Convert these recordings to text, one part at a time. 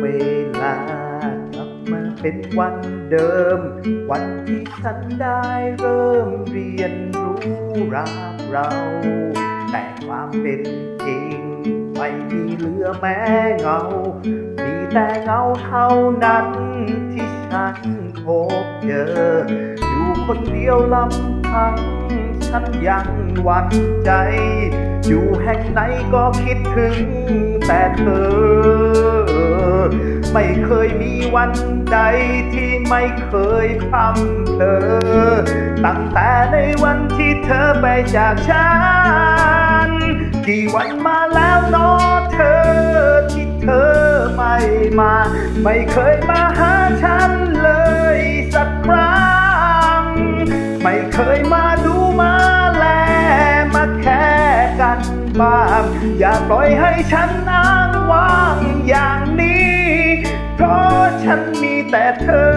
เวลากลับมาเป็นวันเดิม วันที่ฉันได้เริ่มเรียนรู้รักเรา แต่ความเป็นจริง ไม่มีเหลือแม้เงา มีแต่เงาเท่านั้นที่ฉันพบเจอ อยู่คนเดียวลำพัง ฉันยังหวั่นใจ อยู่แห่งไหนก็คิดถึง แต่เธอ ไม่เคยมีวันใดที่ไม่เคยพ้ำเธอ ตั้งแต่ในวันที่เธอไปจากฉัน กี่วันมาแล้วเนอเธอที่เธอไม่มา ไม่เคยมาหาฉันเลยสักครั้ง ไม่เคยมาดู บ้าง อย่าปล่อยให้ฉันอ้างว้างอย่างนี้ เพราะฉันมีแต่เธอ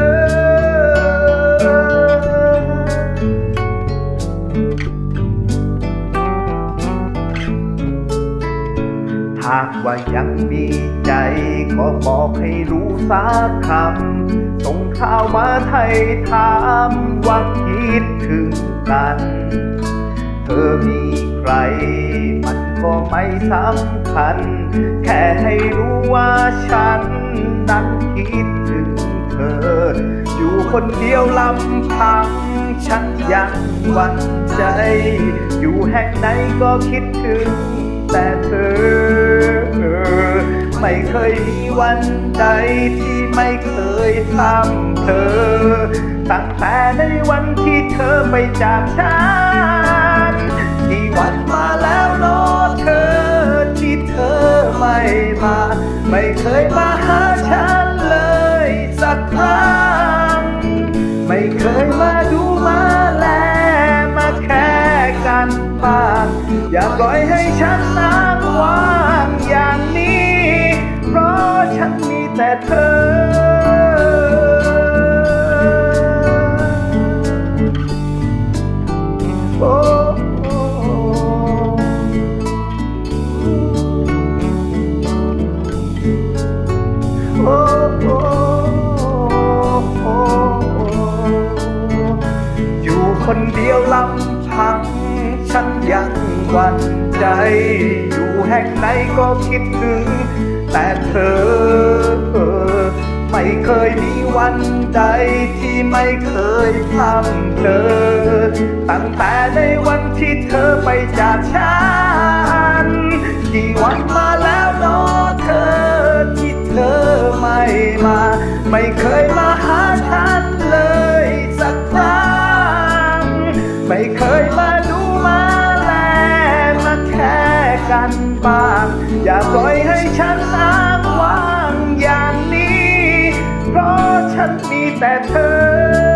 หากว่ายังมีใจก็บอกให้รู้สักคำ ส่งข่าวมาไทยถามว่าคิดถึงกัน เธอมีใครมัน ก็ไม่สำคัญ แค่ให้รู้ว่าฉันนั้นคิดถึงเธอ อยู่คนเดียวลำพัง ฉันยังหวั่นใจ อยู่แห่งไหนก็คิดถึงแต่เธอ ไม่เคยมีวันใดที่ไม่เคยทำเธอ ตั้งแต่ในวันที่เธอไปจากฉันกี่วันมา ไม่มา ไม่เคยมาหาฉันเลยสักครั้งไม่เคยมาดูมาแลมาแค่กันบ้างอย่าปล่อยให้ฉันนา คนเดียวลำพัง ฉันยังหวั่นใจ อยู่แห่งไหนก็คิดถึง แต่เธอ ไม่เคยมีวันใดที่ไม่เคยพร่ำเธอ ตั้งแต่ในวันที่เธอไปจากฉัน กี่วันมา เคยมาดูมาแลมาแค่กันบ้าง อย่าปล่อยให้ฉันอ้างว้างอย่างนี้ เพราะฉันมีแต่เธอ